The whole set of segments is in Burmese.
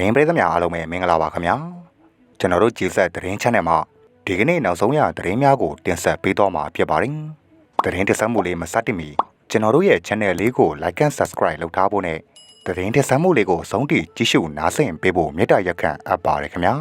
သတင်းပရိသတ်များအားလုံးပဲမင်္ဂလာပါခင်ဗျာကျွန်တော်တို့ဂျေဆက်သတင်း channel မှာဒီကနေ့နောက်ဆုံးရသတင်းများကိုတင်ဆက်ပေးတော့မှာဖြစ်ပါတယ်သတင်းတင်ဆက်မှုလေးမစတင်မီကျွန်တော်တို့ရဲ့ channel လေးကို like and subscribe လုပ်ထားဖို့နဲ့သတင်းတင်ဆက်မှုလေးကိုဆုံးထိကြည့်ရှုနားဆင်ပေးဖို့မေတ္တာရက်ခံအပ်ပါတယ်ခင်ဗျာ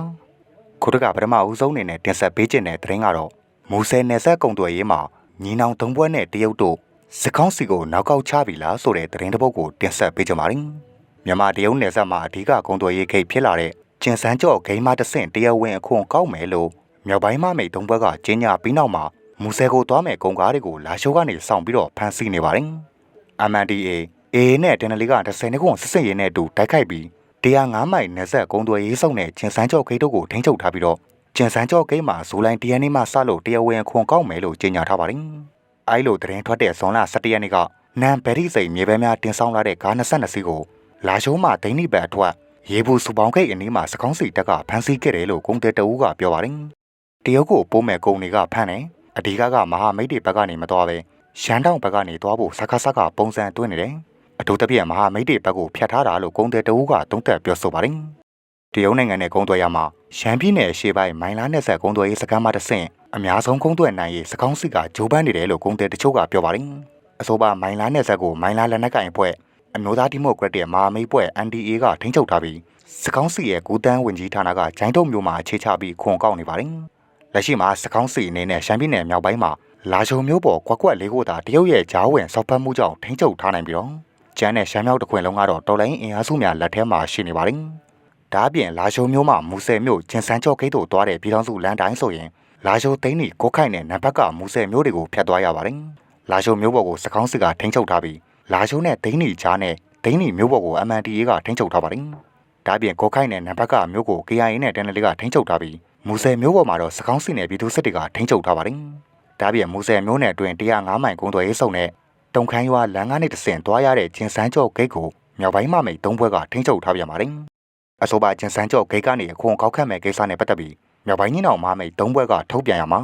ခုတကပထမဦးဆုံးအနေနဲ့တင်ဆက်ပေးခြင်းတဲ့သတင်းကတော့မူဆယ်နယ်ဆက်ကုံသွယ်ရေးမှာညီနောင်သုံးဘွဲနဲ့တရုတ်တို့စကောင်းစီကိုနောက်ကောက်ချပြီလားဆိုတဲ့သတင်းတစ်ပုဒ်ကိုတင်ဆက်ပေးကြပါမယ် မြန်မာတရုတ်နယ်စပ်မှာအဓိကကုံသွယ်ရေးခိတ်ဖြစ်လာတဲ့ကျင်စန်းကျော့ဂိမ်းမတဆင့်တရားဝင်အခွန်ကောက်မယ်လို့မြောက်ပိုင်းမမိတ်သုံးဘွဲကကျင်းညာပြီးနောက်မှာမူဆယ်ကိုသွားမယ်ကုန်ကားတွေကိုလာရှိုးကနေစောင့်ပြီးတော့ဖမ်းဆီးနေပါတယ်။ MNDA AA နဲ့တနလီက30နှစ်ခွန်စစ်စင်ရေးနဲ့အတူတိုက်ခိုက်ပြီး105မိုင်နယ်ဆက်ကုံသွယ်ရေးစုံနဲ့ကျင်စန်းကျော့ဂိတ်တို့ကိုထိန်းချုပ်ထားပြီးတော့ကျင်စန်းကျော့ဂိတ်မှာဇူလိုင်1ရက်နေ့မှစလို့တရားဝင်အခွန်ကောက်မယ်လို့ကြေညာထားပါတယ်။အဲလိုသတင်းထွက်တဲ့ဇွန်လ17ရက်နေ့ကနန်ဘယ်ရီစိန်မြေပဲများတင်ဆောင်လာတဲ့ကား22စီးကို လာရှိုးမှဒိန်းနိဘတ်အထွတ်ရေဘူးစုပေါင်းဂိတ်အနီးမှာစကောင်းစီတက်ကဖမ်းဆီးခဲ့တယ်လို့ကုန်တဲ့တအူးကပြောပါတယ်။တရုတ်ကိုပိုးမဲ့ကုန်တွေကဖမ်းတယ်။အဓိကကမဟာမိတ်တွေဘက်ကနေမသွားပဲရှမ်းတောင်ဘက်ကနေသွားဖို့စကားစကားပုံစံတွင်းနေတယ်။အထူးသဖြင့်မဟာမိတ်တွေဘက်ကိုဖျက်ထားတာလို့ကုန်တဲ့တအူးကသုံးသပ်ပြောဆိုပါတယ်။တရုတ်နိုင်ငံနဲ့ကုန်သွယ်ရမှာရှမ်းပြည်နယ်အရှေ့ပိုင်းမိုင်လာနယ်ဆက်ကုန်သွယ်ရေးစခန်းမှာတဆင့်အများဆုံးကုန်သွယ်နိုင်ရေးစကောင်းစီကဂျိုးပန်းနေတယ်လို့ကုန်တဲ့တချို့ကပြောပါတယ်။အဆိုပါမိုင်လာနယ်ဆက်ကိုမိုင်လာလက်နက်ကင်ဖွဲ့ အမျိုးသားဒီမိုကရက်တစ်မဟာမိတ်ပွဲ NDA ကထိန်းချုပ်ထားပြီးစကောင်းစီရဲ့ကူတန်းဝင်ကြီးဌာနကဂျိုင်းတုံမျိုးမှာအခြေချပြီးခွန်ကောက်နေပါတယ်။လက်ရှိမှာစကောင်းစီအနေနဲ့ရှမ်းပြည်နယ်မြောက်ပိုင်းမှာလာချုံမျိုးပေါ်ကွက်ကွက်လေးကိုသာတရုတ်ရဲ့ဂျားဝင်စောက်ဖက်မှုကြောင့်ထိန်းချုပ်ထားနိုင်ပြီးတော့ကျန်းတဲ့ရှမ်းမြောက်တစ်ခွင်လုံးကတော့တော်လိုင်းအင်အားစုများလက်ထဲမှာရှိနေပါတယ်။ဒါအပြင်လာချုံမျိုးမှာမူဆယ်မျိုးကျင်စန်းကျော့ဂိတ်တို့သွားတဲ့ပြည်ထောင်စုလမ်းတိုင်းဆိုရင်လာချုံသိန်းနီကိုခိုင်နဲ့နံပါတ်ကမူဆယ်မျိုးတွေကိုဖျက်သွားရပါတယ်။လာချုံမျိုးပေါ်ကိုစကောင်းစီကထိန်းချုပ်ထားပြီး လာချုံနဲ့ဒိန်းနီချားနဲ့ဒိန်းနီမျိုးပေါ်ကို MNDA ကထိန်းချုပ်ထားပါတယ်။ဒါပြင်ကိုခိုင်နဲ့နံပါတ်ကမျိုးကို KIA နဲ့တန်နယ်လေးကထိန်းချုပ်ထားပြီးမူဆယ်မျိုးပေါ်မှာတော့စကောင်းစီနယ်ပြည်သူစစ်တွေကထိန်းချုပ်ထားပါတယ်။ဒါပြင်မူဆယ်မျိုးနယ်အတွင်း105မိုင်ကုန်းတော်ရေးစုံနဲ့တုံခမ်းရွာလမ်းကနေတဆင့်သွားရတဲ့ကျင်စန်းကျော့ဂိတ်ကိုမြောက်ပိုင်းမှမိတ်သုံးဘွဲကထိန်းချုပ်ထားပြန်ပါတယ်။အဆိုပါကျင်စန်းကျော့ဂိတ်ကနေအခွန်ကောက်ခတ်မဲ့ကိစ္စနဲ့ပတ်သက်ပြီးမြောက်ပိုင်းညင်းအောင်မမိတ်သုံးဘွဲကထုတ်ပြန်ရမှာ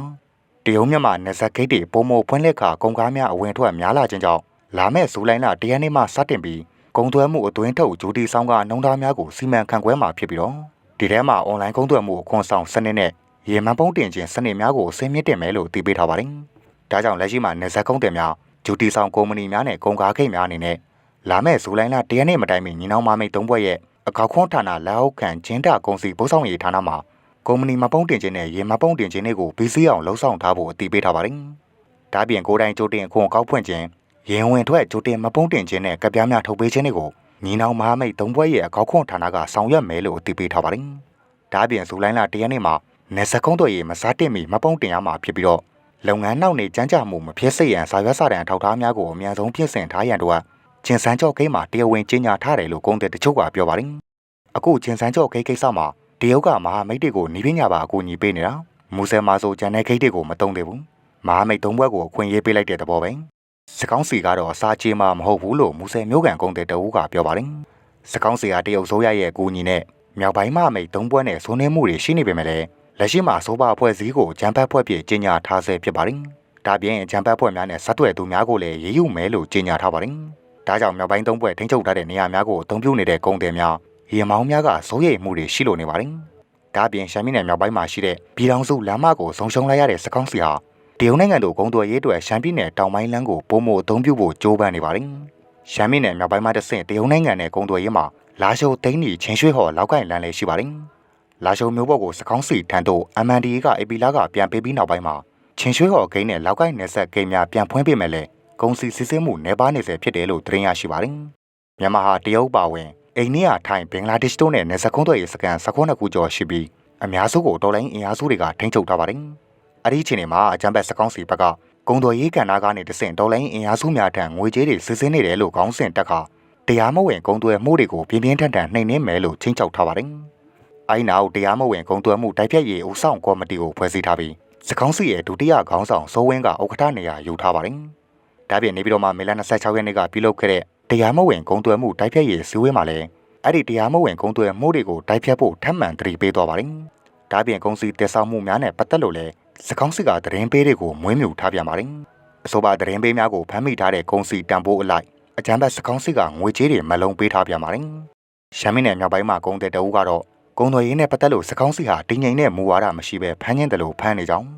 တရုံမြန်မာနယ်စပ်ဂိတ်တွေပုံမဖွင့်လက်ခါကုန်ကားများအဝင်ထွက်များလာခြင်းကြောင့် လာမဲ့ဇူလိုင်လတရက်နေ့မှစတင်ပြီးကုန်သွယ်မှုအသွင်းထုတ်ဂျူတီဆောင်ကနှုံသားများကိုစီမံခန့်ခွဲမှာဖြစ်ပြီးတော့ဒီထဲမှာအွန်လိုင်းကုန်သွယ်မှုအခွန်ဆောင်စနစ်နဲ့ရေမှန်ပုံးတင်ခြင်းစနစ်များကိုဆင်းမြင့်တင်မယ်လို့သိပေးထားပါတယ်။ဒါကြောင့်လက်ရှိမှာနေဆက်ကုန်တယ်များဂျူတီဆောင်ကုမ္ပဏီများနဲ့ကုန်ကားခိတ်များအနေနဲ့လာမဲ့ဇူလိုင်လတရက်နေ့မတိုင်မီညီနောင်မမိတ်သုံးဘွဲ့ရဲ့အကောက်ခွန်ဌာနလက်အောက်ခံဂျင်းတာကုန်စီပို့ဆောင်ရေးဌာနမှာကုမ္ပဏီမပုံးတင်ခြင်းနဲ့ရေမပုံးတင်ခြင်းတွေကိုပြီးစီးအောင်လှုံ့ဆော်ထားဖို့အတည်ပြုထားပါတယ်။ဒါပြင်ကိုယ်တိုင်ကြိုတင်အခွန်ကောက်ဖွင့်ခြင်း ရင်ဝင်ထွက်ကြိုတင်မပုံးတင်ခြင်းနဲ့ကပြားများထုတ်ပေးခြင်းတွေကိုညီနောင်မဟာမိတ်သုံးဘွဲ့ရဲ့အကောက်ခွန်ဌာနကဆောင်ရွက်မယ်လို့အတည်ပြုထားပါတယ်။ဒါပြင်ဇူလိုင်လတရက်နေ့မှာနေစကုန်းတော်ရေမစားတင်မီမပုံးတင်ရမှာဖြစ်ပြီးတော့လုပ်ငန်းနောက်နေကြမ်းကြမှုမဖြစ်စေရန်စာရွက်စာတမ်းထောက်ထားများကိုအများဆုံးပြင်ဆင်ထားရန်တို့ကကျင်စန်းကျော့ဂိမ်းမှာတရားဝင်ကြီးညာထားတယ်လို့ကုန်တဲ့တချို့ကပြောပါတယ်။အခုကျင်စန်းကျော့ဂိမ်းကိစ္စမှာတရုတ်ကမဟာမိတ်တွေကိုနီးပညာပါအကူအညီပေးနေတာမူဆယ်မှာဆိုဂျန်နယ်ဂိတ်တွေကိုမတုံးသေးဘူး။မဟာမိတ်သုံးဘွဲ့ကိုအခွင့်အရေးပေးလိုက်တဲ့သဘောပဲ။ စကောင်းစီကတော့အစာချေမှာမဟုတ်ဘူးလို့မူဆယ်မျိုးကန်ကုန်တဲ့တအူးကပြောပါတယ်။စကောင်းစီကတရုတ်ဆိုးရရဲ့အကူအညီနဲ့မြောက်ပိုင်းမဟာမိတ်သုံးဘွဲ့နဲ့ဇိုးနေမှုတွေရှိနေပေမဲ့လည်းလက်ရှိမှာဆိုပါအဖွဲ့အစည်းကိုဂျမ်ဘတ်ဖွဲ့ပြကြီးညာထားဆဲဖြစ်ပါတယ်။ဒါပြင်ဂျမ်ဘတ်ဖွဲ့များနဲ့ဆက်သွယ်သူများကိုလည်းရေးယူမယ်လို့ကြီးညာထားပါတယ်။ဒါကြောင့်မြောက်ပိုင်းသုံးဘွဲ့ထိန်းချုပ်ထားတဲ့နေရာများကိုအသုံးပြုနေတဲ့ကုန်တယ်များရေမောင်းများကစိုးရိမ်မှုတွေရှိလိုနေပါတယ်။ဒါပြင်ရှမ်းပြည်နယ်မြောက်ပိုင်းမှာရှိတဲ့ပြည်ထောင်စုလမ်းမကိုဆုံးရှုံးလိုက်ရတဲ့စကောင်းစီဟာ တရုတ်နိုင်ငံတို့ကုန်သွယ်ရေးအတွက်ရှမ်းပြည်နယ်တောင်ပိုင်းလမ်းကိုပုံမအသုံးပြုဖို့ကြိုးပမ်းနေပါတယ်။ရှမ်းပြည်နယ်မြောက်ပိုင်းမှာတဆင့်တရုတ်နိုင်ငံနဲ့ကုန်သွယ်ရေးမှာလာရှိုးသိန်းနီချင်းရွှေဟော်လောက်ကင်လမ်းလေးရှိပါတယ်။လာရှိုးမျိုးဘော့ကိုစကောင်းစီထန်တို့ MNDA က AP လာကပြန်ပေးပြီးနောက်ပိုင်းမှာချင်းရွှေဟော်ဂိမ်းနဲ့လောက်ကင်နယ်ဆက်ဂိမ်းများပြန်ဖွင့်ပေးမယ်လေကုန်စီစစ်ဆေးမှုနေပါနေစေဖြစ်တယ်လို့သတင်းရရှိပါတယ်။မြန်မာဟာတရုတ်ပါဝင်အိန္ဒိယထိုင်းဘင်္ဂလားဒေ့ရှ်တို့နဲ့နယ်စပ်ကုန်းသွယ်ရေးစကန်19ခုကျော်ရှိပြီးအများစုကိုတော်လိုင်းအင်အားစုတွေကထိန်းချုပ်ထားပါတယ်။ အဲ့ဒီအချိန်မှာအကြံဘက်စကောင်းစီဘက်ကကုံတော်ရေးကဏ္ဍကနေတဆင့်တော်လိုင်းအင်အားစုများထံငွေကြေးတွေစစ်ဆေးနေတယ်လို့ခေါင်းစဉ်တက်ခါတရားမဝင်ကုံသွဲမှုတွေကိုပြင်းပြင်းထန်ထန်နှိမ်နင်းမယ်လို့ချင်းချောက်ထားပါတယ်။အိုင်နာကိုတရားမဝင်ကုံသွဲမှုတိုက်ဖြတ်ရေးဦးဆောင်ကော်မတီကိုဖွဲ့စည်းထားပြီးစကောင်းစီရဲ့ဒုတိယခေါင်းဆောင်စိုးဝင်းကဥက္ကဋ္ဌနေရာယူထားပါတယ်။ဒါပြင်နေပြီးတော့မှမေလ26ရက်နေ့ကပြုလုပ်ခဲ့တဲ့တရားမဝင်ကုံသွဲမှုတိုက်ဖြတ်ရေးစည်းဝေးမှာလည်းအဲ့ဒီတရားမဝင်ကုံသွဲမှုတွေကိုတိုက်ဖြတ်ဖို့ထပ်မံတတိပေးသွားပါတယ်။ဒါပြင်ကုံစီတက်ဆောင်မှုများနဲ့ပတ်သက်လို့လည်း စကောင်းစီကသတင်းပေးတွေကိုမွေးမြူထားပြန်ပါတယ်။အဆိုပါသတင်းပေးများကိုဖမ်းမိထားတဲ့ကုံစီတံပိုးအလိုက်အကြမ်းဖက်စကောင်းစီကငွေကြေးတွေမလုံးပေးထားပြန်ပါတယ်ရှမ်းပြည်နယ်မြောက်ပိုင်းမှာကုန်းတဲ့တအူးကတော့ကုန်းတော်ရေးနဲ့ပတ်သက်လို့စကောင်းစီဟာတင်းငိမ်တဲ့မူဝါဒမရှိဘဲဖမ်းခြင်းတယ်လို့ဖမ်းနေကြောင်း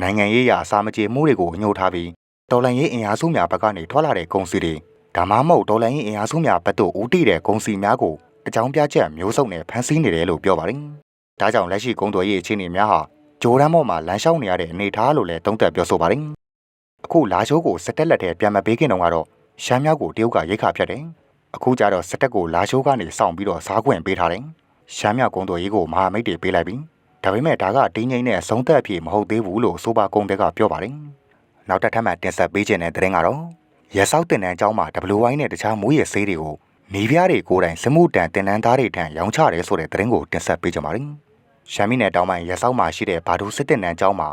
နိုင်ငံရေးအရာအစာမကြေမှုတွေကိုညှို့ထားပြီးတော်လန်ရေးအင်အားစုများဘက်ကနေထွက်လာတဲ့ကုန်းစီတွေဒါမှမဟုတ်တော်လန်ရေးအင်အားစုများဘက်သို့ဦးတည်တဲ့ကုန်းစီများကိုအကြောင်းပြချက်မျိုးစုံနဲ့ဖမ်းဆီးနေတယ်လို့ပြောပါတယ်။ဒါကြောင့်လက်ရှိကုန်းတော်ရေးအခြေအနေများဟာ ဂျိုးရန်မော့မှာလမ်းလျှောက်နေရတဲ့အနေအထားလို့လည်းသုံးသပ်ပြောဆိုပါတယ်။အခုလာချိုးကိုစက်တက်လက်ထဲပြန်မပေးခင်တုန်းကတော့ရှမ်းမြောက်ကိုတရုတ်ကရိတ်ခါဖြတ်တယ်။အခုကျတော့စက်တက်ကိုလာချိုးကနေစောင့်ပြီးတော့စားခွင့်ပေးထားတယ်။ရှမ်းမြောက်ကုန်းတော်ရေးကိုမဟာမိတ်တွေပေးလိုက်ပြီ။ဒါပေမဲ့ဒါကတင်းငိမ့်နဲ့ဆုံးသက်အဖြစ်မဟုတ်သေးဘူးလို့ဆိုပါကုန်းတဲ့ကပြောပါတယ်။နောက်တစ်ထပ်မှတင်ဆက်ပေးခြင်းတဲ့တဲ့ရင်ကတော့ရဆောက်တင်တန်းအကြောင်းမှာ WY နဲ့တခြားမိုးရဆေးတွေကိုနေပြားတွေကိုယ်တိုင်စမှုတန်တင်တန်းသားတွေထံရောင်းချတယ်ဆိုတဲ့သတင်းကိုတင်ဆက်ပေးကြပါမယ်။ ရှမ်းပြည်နယ်တောင်ပိုင်းရဆောက်မှာရှိတဲ့ဘာဒူစစ်တင်တန်းအကြောင်းမှာ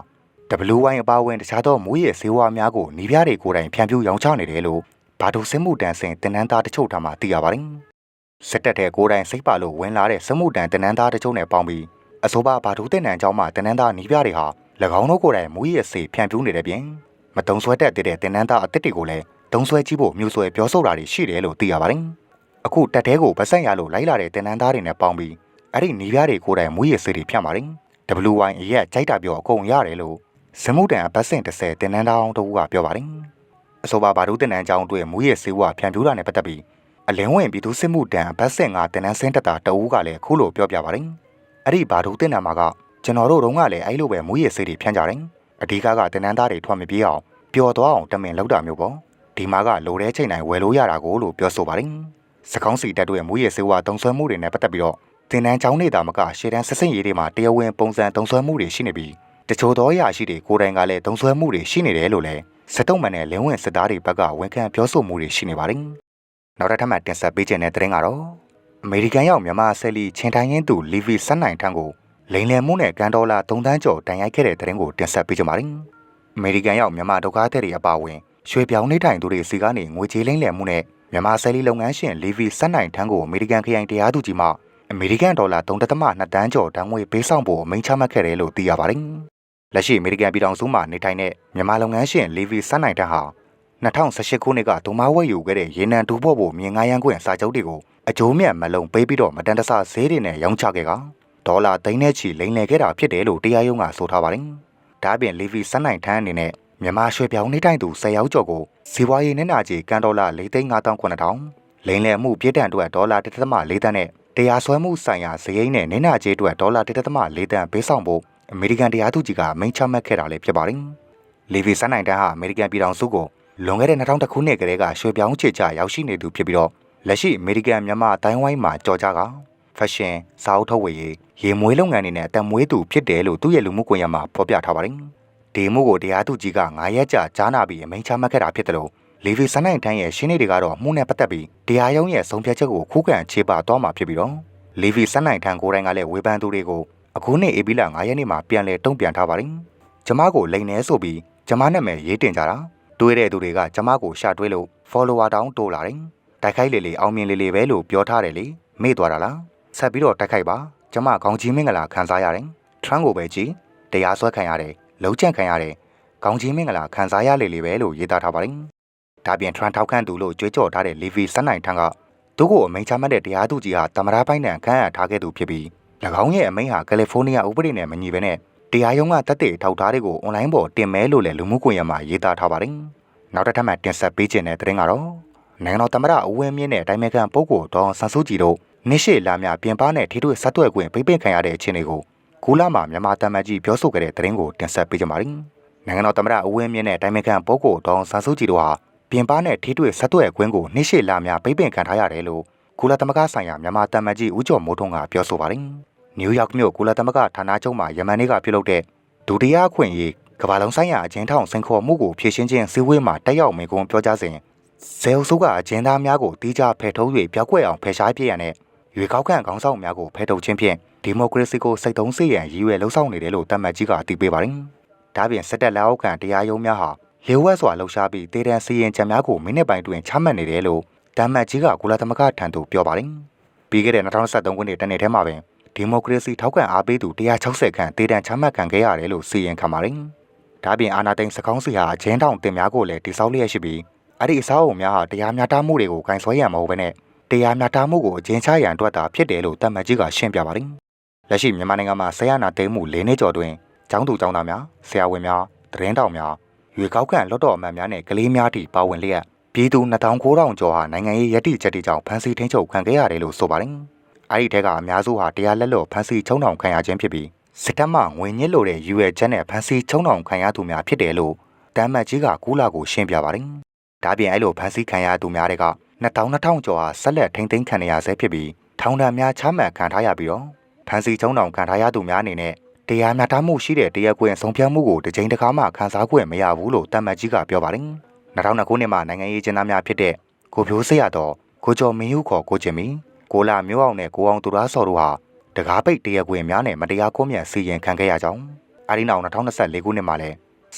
WY အပါအဝင်တခြားသောမိုးရဆေးဝါးများကိုနေပြားတွေကိုယ်တိုင်ဖြန့်ဖြူးရောင်းချနေတယ်လို့ဘာဒူစစ်မှုတန်စင်တင်တန်းသားတချို့ထံမှသိရပါတယ်။စစ်တပ်တဲ့ကိုယ်တိုင်စိတ်ပါလို့ဝင်လာတဲ့စမှုတန်တင်တန်းသားတချို့နဲ့ပေါင်းပြီးအဆိုပါဘာဒူတင်တန်းအကြောင်းမှာတင်တန်းသားနေပြားတွေဟာ၎င်းတို့ကိုယ်တိုင်မိုးရဆေးဖြန့်ဖြူးနေတဲ့ပြင်မတုံဆွဲတတ်တဲ့တင်တန်းသားအစ်စ်တွေကိုလည်းတုံဆွဲကြည့်ဖို့မျိုးဆွဲပြောဆိုတာတွေရှိတယ်လို့သိရပါတယ်။အခုတက်တဲကိုဗဆက်ရလို့လိုက်လာတဲ့တင်နန်းသားတွေနဲ့ပေါင်းပြီး အဲ့ဒီနီးပြားတွေကိုယ်တိုင်မွေးရစေးတွေဖြတ်ပါတယ်။ WY ရဲ့ကြိုက်တာပြောအကုန်ရတယ်လို့ဇမှုတန်အပတ်စင်30တင်နန်းသားအောင်တို့ကပြောပါတယ်။အဆိုပါဘာတို့တင်နန်းအကြောင်းတွေ့မွေးရစေးဝဖြန့်ဖြူးတာနဲ့ပတ်သက်ပြီးအလင်းဝင်ပြည်သူစစ်မှုတန်အပတ်စင်ကတင်နန်းစင်းတက်တာတအူးကလည်းခုလိုပြောပြပါတယ်။အဲ့ဒီဘာတို့တင်နန်းမှာကကျွန်တော်တို့တုန်းကလည်းအဲ့လိုပဲမွေးရစေးတွေဖြန့်ကြတယ်။အဓိကကတင်နန်းသားတွေထွက်မပြေးအောင်ပျော်သွားအောင်တမင်လောက်တာမျိုးပေါ့။ဒီမှာကလိုတဲ့ချိန်တိုင်းဝယ်လို့ရတာကိုလို့ပြောဆိုပါတယ်။စကောင်းစီတက်တို့ရဲ့မူရည်စေဝါတုံဆွဲမှုတွေနဲ့ပတ်သက်ပြီးတော့တ င်နန်းချောင်းနေတာမကရှေ့တန်းဆက်စင်ရေးတွေမှာတရားဝင်ပုံစံတုံဆွဲမှုတွေရှိနေပြီးတချို့သောအရာရှိတွေကိုယ်တိုင်ကလည်းတုံဆွဲမှုတွေရှိနေတယ်လို့လည်းစက်တုံးမှန်နဲ့လင်းဝင်စစ်သားတွေဘက်ကဝန်ခံပြောဆိုမှုတွေရှိနေပါတယ်။နောက်တစ်ထပ်မှတင်ဆက်ပေးခြင်းတဲ့သတင်းကတော့အမေရိကန်ရောက်မြန်မာဆယ်လီချင်းတိုင်းရင်းသူလီဗီဆက်နိုင်ထံကိုလိန်လယ်မှုနဲ့ကန်ဒေါ်လာ3တန်းကျော်တန်ရိုက်ခဲ့တဲ့သတင်းကိုတင်ဆက်ပေးကြပါမယ်။အမေရိကန်ရောက်မြန်မာဒုက္ခသည်တွေအပါအဝင်ရွှေပြောင်းနေထိုင်သူတွေစီကနေငွေကြေးလိမ့်လည်မှုနဲ့မြန်မာဆယ်လီလုပ်ငန်းရှင်လီဗီဆက်နိုင်ထန်းကိုအမေရိကန်ခရိုင်တရားသူကြီးမှ အမေရိကန်ဒေါ်လာ3.2တန်းကျော်တန်းငွေပေးဆောင်ဖို့အမိန့်ချမှတ်ခဲ့တယ်လို့သိရပါတယ်။လက်ရှိအမေရိကန်ပြည်ထောင်စုမှာနေထိုင်တဲ့မြန်မာလုပ်ငန်းရှင်လီဗီဆက်နိုင်ထန်းဟာ2018ခုနှစ်ကဒုမာဝက်ယူခဲ့တဲ့ရေနံတူဖို့ဖို့မြင်ငါးရန်ခွင့်စာချုပ်တွေကိုအကျိုးမြတ်မလုံးပေးပြီးတော့မတန်တဆဈေးတွေနဲ့ရောင်းချခဲ့ကဒေါ်လာသိန်းနဲ့ချီလိမ်လည်ခဲ့တာဖြစ်တယ်လို့တရားရုံးကဆိုထားပါတယ်။ဒါ့အပြင်လီဗီဆက်နိုင်ထန်းအနေနဲ့မြန်မာရွှေပြောင်းနေတိုင်းသူ10ရောက်ကျော်ကိုဇီဝရေးနဲ့နာကြီးကန်ဒေါ်လာ၄သိန်း5900လိန်လယ်မှုပြည့်တန်အတွက်ဒေါ်လာ1.4တန်းနဲ့ တရားစွဲမှုဆိုင်ရာဇယိန်းနဲ့နင်းနာကြီးအတွက်ဒေါ်လာ1.4တန်းပေးဆောင်ဖို့အမေရိကန်တရားသူကြီးကမိန့်ချမှတ်ခဲ့တာလည်းဖြစ်ပါတယ်။လီဗီဆန်နိုင်တန်ဟာအမေရိကန်ပြည်ထောင်စုကိုလွန်ခဲ့တဲ့2000ခုနှစ်ကတည်းကရွှေပြောင်းချေချရောက်ရှိနေသူဖြစ်ပြီးတော့လက်ရှိအမေရိကန်မြန်မာအတိုင်းဝိုင်းမှာကြော်ကြကဖက်ရှင်စာအုပ်ထုတ်ဝေရေးရေမွေးလုပ်ငန်းတွေနဲ့အတံမွေးသူဖြစ်တယ်လို့သူ့ရဲ့လူမှုကွန်ရက်မှာဖော်ပြထားပါတယ်။ဒီမှုကိုတရားသူကြီးက9ရက်ကြာကြားနာပြီးအမိန့်ချမှတ်ခဲ့တာဖြစ်တယ်လို့ လီဗီဆန်နိုင်တန်းရဲ့ရှင်းနေတွေကတော့မှုနဲ့ပတ်သက်ပြီးတရားရုံးရဲ့ဆုံးဖြတ်ချက်ကိုခုခံချေပသွားမှာဖြစ်ပြီးတော့လီဗီဆန်နိုင်တန်းကိုယ်တိုင်ကလည်းဝေဖန်သူတွေကိုအခုနှစ်ဧပြီလ9ရက်နေ့မှာပြန်လည်တုံ့ပြန်ထားပါတယ်။ကျမကိုလိန်နေဆိုပြီးကျမနာမည်ရေးတင်ကြတာတွေးတဲ့သူတွေကကျမကိုရှာတွေးလို့ follower တောင်းတိုးလာတယ်။တိုက်ခိုက်လေလေအောင်မြင်လေလေပဲလို့ပြောထားတယ်လေမေ့သွားတာလား။ဆက်ပြီးတော့တိုက်ခိုက်ပါကျမခေါင်းကြီးမင်္ဂလာခံစားရတယ်။ထရန့်ကိုပဲကြည့်တရားစွဲခံရတယ်လုံးချန့်ခံရတဲ့ခေါင်းကြီးမင်္ဂလာခံစားရလေလေပဲလို့ရေးသားထားပါတယ်။ ဒါပြင်ထရန်ထောက်ခန့်သူလို့ကြွေးကြော်ထားတဲ့လီဗီစနိုင်ထန်းကသူ့ကိုအမိန့်ချမှတ်တဲ့တရားသူကြီးဟာတမရပိုင်းနဲ့ခန့်အပ်ထားခဲ့သူဖြစ်ပြီး၎င်းရဲ့အမိန့်ဟာကယ်လီဖိုးနီးယားဥပဒေနဲ့မညီဘဲနဲ့တရားရုံးကတပ်တဲ့ထောက်ထားတွေကိုအွန်လိုင်းပေါ်တင်မဲလို့လည်းလူမှုကွန်ရက်မှာရေးသားထားပါတယ်။နောက်တစ်ထပ်မှတင်ဆက်ပေးခြင်းတဲ့သတင်းကတော့နိုင်ငံတော်သမ္မတဦးဝင်းမြင့်နဲ့တိုင်မဲကန်ပုဂ္ဂိုလ်ဒေါ်ဆန်စုကြည်တို့နှစ်ရှည်လာမြပြင်ပနဲ့ထိတွေ့ဆက်သွယ်ခွင့်ပြိပင်ခံရတဲ့အခြေအနေကိုကူလာမှာမြန်မာတမန်ကြီးပြောဆိုခဲ့တဲ့သတင်းကိုတင်ဆက်ပေးကြပါမယ်။နိုင်ငံတော်သမ္မတအဝင်းမြင့်နဲ့တိုင်မင်ခံပုဂ္ဂိုလ်ဒေါန်ဆန်းစုကြည်တို့ဟာ ပြင်ပနဲ့ထိတွေ့ဆက်သွယ်ခွင့်ကိုနှိရှိလာများပိတ်ပင်ခံထားရတယ်လို့ကုလသမဂ္ဂဆိုင်ရာမြန်မာတမန်ကြီးဦးကျော်မိုးထွန်းကပြောဆိုပါတယ်။နယူးယောက်မြို့ကုလသမဂ္ဂဌာနချုပ်မှာယမန်နေ့ကပြုလုပ်တဲ့ဒုတိယခွင့်ရေးကမ္ဘာလုံးဆိုင်ရာအကျဉ်းထောင်စင်ခေါ်မှုကိုဖြည့်ရှင်းခြင်းစည်းဝေးမှာတက်ရောက်မိန့်ခွန်းပြောကြားစဉ်ဇယ်အုပ်စုကအကျဉ်းသားများကိုတီးခြားဖယ်ထုတ်၍ပြောက်ကွက်အောင်ဖယ်ရှားပြရတဲ့ရွေကောက်ခံခေါင်းဆောင်များကိုဖယ်ထုတ်ခြင်းဖြင့်ဒီမိုကရေစီကိုစိတ်သုံးစေရန်ရည်ရွယ်လှုံ့ဆော်နေတယ်လို့တမတ်ကြီးကအတည်ပြုပါတယ်။ဒါပြင်စစ်တပ်လက်အောက်ခံတရားရုံးများဟာ လျှို့ဝှက်စွာလှုပ်ရှားပြီးတေတံစီရင်ချက်များကိုမိနစ်ပိုင်းတွင်ချမှတ်နေတယ်လို့တမတ်ကြီးကကုလသမဂ္ဂထံသို့ပြောပါတယ်။ပြီးခဲ့တဲ့2023ခုနှစ်တနေ့ထဲမှာပင်ဒီမိုကရေစီထောက်ခံအားပေးသူ160ခန့်တေတံချမှတ်ခံခဲ့ရတယ်လို့စီရင်ခံပါတယ်။ဒါပြင်အာနာသိန်းစကောင်းစီဟာအချင်းတောင်တင်များကိုလည်းတိစောက်လျက်ရှိပြီးအဲ့ဒီအစားအုံများဟာတရားမျှတမှုတွေကိုဂင်ဆွဲရမှာမဟုတ်ဘဲနဲ့တတရားမျှတမှုကိုအကျဉ်းချရန်အတွက်သာဖြစ်တယ်လို့တမန်ကြီးကရှင်းပြပါတယ်။လက်ရှိမြန်မာနိုင်ငံမှာဆရာနာသိမ်းမှု၄နှစ်ကျော်တွင်ကျောင်းသူကျောင်းသားများဆရာဝန်များသတင်းတောက်များ ရွေကောက်ခံလွတ်တော်အမတ်များနဲ့ကလေးများထိပါဝင်လျက်ပြည်သူ2900ကျော်ဟာနိုင်ငံရေးရည်တည်ချက်တွေကြောင့်ဖမ်းဆီးထိန်းချုပ်ခံခဲ့ရတယ်လို့ဆိုပါတယ်။အဲဒီထက်ကအများစုဟာတရားလက်လွတ်ဖမ်းဆီးချုံနှောင်ခံရခြင်းဖြစ်ပြီးစစ်တပ်မှငွေညစ်လို့တဲ့ယူရဲချက်နဲ့ဖမ်းဆီးချုံနှောင်ခံရသူများဖြစ်တယ်လို့တမ်မတ်ကြီးကကူလာကိုရှင်းပြပါတယ်။ဒါပြင်အဲ့လိုဖမ်းဆီးခံရသူများတွေက2000ကျော်ဟာဆက်လက်ထိန်းသိမ်းခံရဆဲဖြစ်ပြီးထောင်ဒဏ်များချမှတ်ခံထားရပြီးတော့ဖမ်းဆီးချုံနှောင်ခံထားရသူများအနေနဲ့ တရားမျှတမှုရှိတဲ့တရားကွင်ဆုံးဖြတ်မှုကိုတစ်ကြိမ်တစ်ခါမှခန်းစားခွင့်မရဘူးလို့တမ်မတ်ကြီးကပြောပါတယ်။2009ခုနှစ်မှာနိုင်ငံရေးကျင်းသားများဖြစ်တဲ့ကိုဖြိုးစရတော်ကိုကျော်မင်းဦးခေါ်ကိုကျင်မီကိုလာမျိုးအောင်နဲ့ကိုအောင်သူရဆော်တို့ဟာတကားပိတ်တရားကွင်များနဲ့မတရားကွမြတ်စီရင်ခံခဲ့ရကြောင်းအဲဒီနောက်2024ခုနှစ်မှာလဲ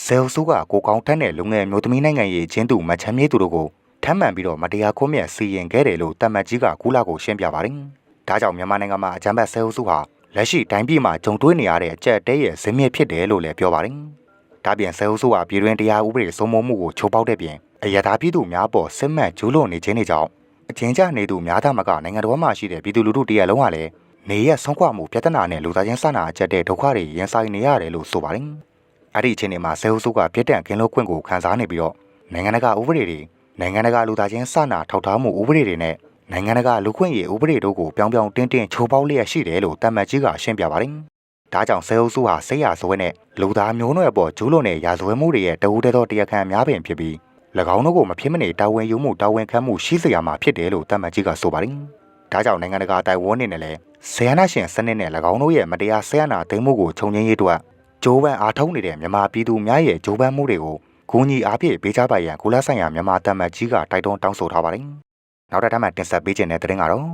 ဆယ်ဆူကကိုကောင်းထက်တဲ့လူငယ်မျိုးသမီးနိုင်ငံရေးချင်းသူမချမ်းမြေသူတို့ကိုထမ်းမှန်ပြီးတော့မတရားကွမြတ်စီရင်ခဲ့တယ်လို့တမ်မတ်ကြီးကကူလာကိုရှင်းပြပါတယ်။ဒါကြောင့်မြန်မာနိုင်ငံမှာအကြမ်းဖက်ဆယ်ဆူဟာ လက်ရှိတိုင်းပြည်မှာဂျုံတွေးနေရတဲ့အကြက်တဲရဲ့ဇင်းမြစ်ဖြစ်တယ်လို့လည်းပြောပါတယ်။ဒါပြင်ဆဲအုပ်စုဟာပြည်တွင်းတရားဥပဒေစိုးမိုးမှုကိုချိုးဖောက်တဲ့ပြင်အယတာပြည်သူများပေါ်စစ်မှန်ကျူးလွန်နေခြင်းတွေကြောင့်အချင်းချနေသူများသားမကနိုင်ငံတော်မှာရှိတဲ့ပြည်သူလူထုတရက်လုံးကလည်းနေရဆုံးခွမှုပြဿနာနဲ့လူသားချင်းစာနာအကြက်တဲ့ဒုက္ခတွေရင်ဆိုင်နေရတယ်လို့ဆိုပါတယ်။အဲ့ဒီအချိန်တွေမှာဆဲအုပ်စုကပြည့်တန့်ကင်းလို့ခွင့်ကိုခံစားနေပြီးတော့နိုင်ငံတကာဥပဒေတွေနိုင်ငံတကာလူသားချင်းစာနာထောက်ထားမှုဥပဒေတွေနဲ့ နိုင်ငံတကာလူခွင့်ရေးဥပဒေတို့ကိုပြောင်းပြောင်းတင်းတင်းချိုးပေါက်လျက်ရှိတယ်လို့တမန်ကြီးကရှင်းပြပါတယ်။ဒါကြောင့်ဆဲအုပ်စုဟာဆေးရဇွဲနဲ့လူသားမျိုးနွယ်ပေါ်ကျူးလွန်တဲ့ရာဇဝဲမှုတွေရဲ့တဦးတည်းသောတရားခံများပင်ဖြစ်ပြီး၎င်းတို့ကိုမဖြစ်မနေတာဝန်ယူမှုတာဝန်ခံမှုရှိစေရမှာဖြစ်တယ်လို့တမန်ကြီးကဆိုပါတယ်။ဒါကြောင့်နိုင်ငံတကာတိုင်ဝန်းနေနဲ့လည်းဆေးရနာရှင်စနစ်နဲ့၎င်းတို့ရဲ့မတရားဆေးရနာသိမ်းမှုကိုခြုံငင်းရေးအတွက်ဂျိုးပန်းအားထုတ်နေတဲ့မြန်မာပြည်သူများရဲ့ဂျိုးပန်းမှုတွေကိုဂုဏ်ကြီးအားဖြင့်ပေးချပါရန်ကုလဆိုင်ရာမြန်မာတမန်ကြီးကတိုက်တွန်းတောင်းဆိုထားပါတယ်။ နောက်တစ်ထပ်မှတင်ဆက်ပေးခြင်းတဲ့သတင်းကတော့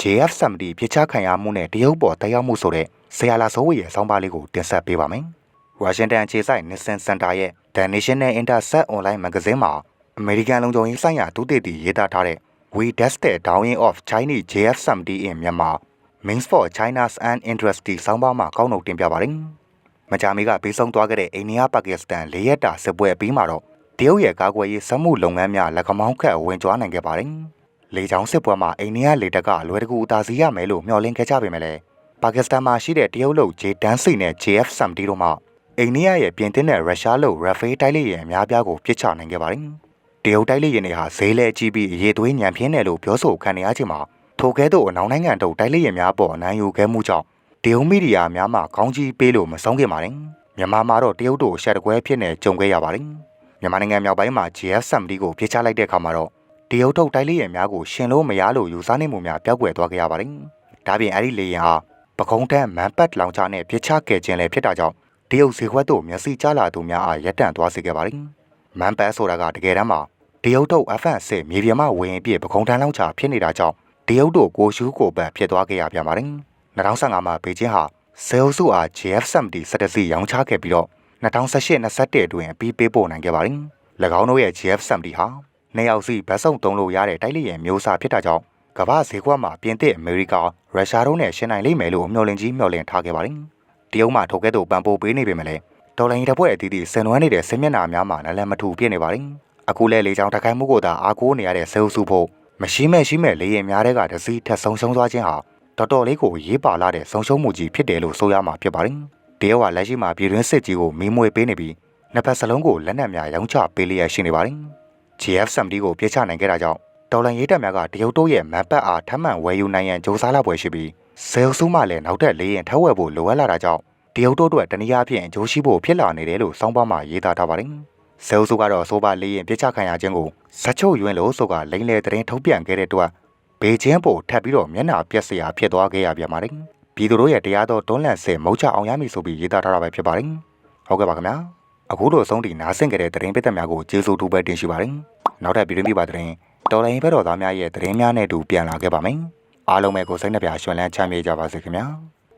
JF70 ပြစ်ချခံရမှုနဲ့တရုတ်ပေါ်တက်ရောက်မှုဆိုတဲ့ဆရာလာစိုးဝေရဲ့ဆောင်းပါးလေးကိုတင်ဆက်ပေးပါမယ်။ဝါရှင်တန်ခြေဆိုင် Nissan Center ရဲ့ The National Intercept Online Magazine မှာအမေရိကန်လုံခြုံရေးဆိုင်ရာဒုတိယတီရေးသားထားတဲ့ We Tested Downing of Chinese JF70 in Myanmar Means for China's and Industry ဆောင်းပါးမှာကောက်နှုတ်တင်ပြပါတယ်။မကြာမီကပြီးဆုံးသွားခဲ့တဲ့အိန္ဒိယပါကစ္စတန်လေးရက်တာစစ်ပွဲအပြီးမှာတော့တရုတ်ရဲ့ကာကွယ်ရေးစက်မှုလုပ်ငန်းများလက်ခမောင်းခတ်ဝင်ကြွားနိုင်ခဲ့ပါတယ်။ လေကြောင်းစစ်ပွဲမှာအိန္ဒိယလေတပ်ကလွယ်တကူအသာစီးရမယ်လို့မျှော်လင့်ခဲ့ကြပေမဲ့လည်းပါကစ္စတန်မှာရှိတဲ့တရုတ်လုတ် J တန်းစီနဲ့ JF-70 တို့မှအိန္ဒိယရဲ့ပြင်သစ်နဲ့ရုရှားလုတ် Rafale တိုက်လေယာဉ်အများပြားကိုပစ်ချနိုင်ခဲ့ပါတယ်။တရုတ်တိုက်လေယာဉ်တွေဟာဈေးလဲကြီးပြီးအရေးသွေးညံပြင်းတယ်လို့ပြောဆိုခံနေရချိန်မှာထိုကဲ့သို့အနောက်နိုင်ငံတို့တိုက်လေယာဉ်များပေါ်အနိုင်ယူခဲ့မှုကြောင့်တရုတ်မီဒီယာများမှခေါင်းကြီးပေးလို့မဆုံးခင်ပါနဲ့မြန်မာမှာတော့တရုတ်တို့ရှက်တကွဲဖြစ်နေကြုံခဲ့ရပါတယ်မြန်မာနိုင်ငံမြောက်ပိုင်းမှာ GF-70 ကိုပြစ်ချလိုက်တဲ့အခါမှာတော့ တရုတ်ထုတ်တိုက်လေယာဉ်များကိုရှင်လို့မရလို့ယူဆနေမှုများပျောက်ကွယ်သွားခဲ့ရပါတယ်။ဒါပြင်အဲ့ဒီလေယာဉ်ဟာပကုံးတန်းမန်ပတ်လောင်ချနဲ့ပြစ်ချခဲ့ခြင်းလည်းဖြစ်တာကြောင့်တရုတ်ဈေးခွက်တို့မျက်စိကျလာသူများအားရပ်တန့်သွားစေခဲ့ပါတယ်။မန်ပတ်ဆိုတာကတကယ်တမ်းမှာတရုတ်ထုတ် F1 မြေပြင်မှဝင်ပြည့်ပကုံးတန်းလောင်ချဖြစ်နေတာကြောင့်တရုတ်တို့ကိုရှူးကိုပတ်ဖြစ်သွားခဲ့ရပြန်ပါတယ်။2015မှာဘေကျင်းဟာဆဲလ်စုအား JF70 စက်တစီရောင်းချခဲ့ပြီးတော့2018-21အတွင်းအပြီးပေးပို့နိုင်ခဲ့ပါတယ်။၎င်းတို့ရဲ့ JF70 ဟာ နှစ်ယောက်စီဗတ်စုံတုံးလို့ရတဲ့တိုက်လေယာဉ်မျိုးစားဖြစ်တာကြောင့်ကမ္ဘာဈေးကွက်မှာပြင်သစ်အမေရိကရုရှားတို့နဲ့ရှင်းနိုင်လိမ့်မယ်လို့မျှော်လင့်ကြီးမျှော်လင့်ထားခဲ့ပါတယ်။တရုတ်မှထိုကဲ့သို့ပံ့ပိုးပေးနေပေမဲ့လည်းဒေါ်လာရင်တစ်ဖွဲ့အသီးသီးဆင်နွှဲနေတဲ့စစ်မျက်နှာများမှာနလန်မထူပြစ်နေပါတယ်။အခုလဲလေချောင်းတခိုင်းမှုကိုသာအားကိုးနေရတဲ့ဆဲအုပ်စုဖို့မရှိမဲ့ရှိမဲ့လေရင်များတဲ့ကတစည်းထက်ဆုံးရှုံးသွားခြင်းဟာတော်တော်လေးကိုရေးပါလာတဲ့ဆုံးရှုံးမှုကြီးဖြစ်တယ်လို့ဆိုရမှာဖြစ်ပါတယ်။တရုတ်ကလက်ရှိမှာပြည်တွင်းစစ်ကြီးကိုမီးမွေပေးနေပြီးနှစ်ဖက်စလုံးကိုလက်နက်များရောင်းချပေးလျက်ရှိနေပါတယ်။ GF70 ကိုပြစ်ချနိုင်ခဲ့တာကြောင့်တော်လန်ရေးတပ်များကတရုတ်တို့ရဲ့မန်ပတ်အားထပ်မံဝယ်ယူနိုင်ရန်ကြိုးစားလာပွဲရှိပြီးဆယ်ဆူမှလည်းနောက်ထပ်လေးရင်ထပ်ဝယ်ဖို့လိုအပ်လာတာကြောင့်တရုတ်တို့အတွက်တနည်းအားဖြင့်အကျိုးရှိဖို့ဖြစ်လာနေတယ်လို့စောင်းပါမှာရေးသားထားပါတယ်။ဆယ်ဆူကတော့ဆိုပါလေးရင်ပြစ်ချခံရခြင်းကိုဇက်ချုပ်ယွင်းလို့ဆိုကလိမ့်လေတရင်ထုတ်ပြန်ခဲ့တဲ့အတွက်ဘေကျင်းပိုထပ်ပြီးတော့မျက်နှာပြက်စရာဖြစ်သွားခဲ့ရပြန်ပါတယ်။ပြည်သူတို့ရဲ့တရားတော်တွန်းလှန်ဆဲမုတ်ချအောင်ရမည်ဆိုပြီးရေးသားထားတာပဲဖြစ်ပါတယ်။ဟုတ်ကဲ့ပါခင်ဗျာ။ အခုလိုဆုံးတီနားဆင့်ကြတဲ့တရင်ပိသက်များကိုကျေးဇူးတူပဲတင်ရှိပါတယ်။နောက်ထပ်ပြည်တွင်းပြည်ပသတင်းတော်လိုင်းဘက်တော်သားများရဲ့သတင်းများနဲ့အတူပြန်လာခဲ့ပါမယ်အားလုံးပဲကိုစိတ်နှပြရွှင်လန်းချမ်းမြေ့ကြပါစေခင်ဗျာ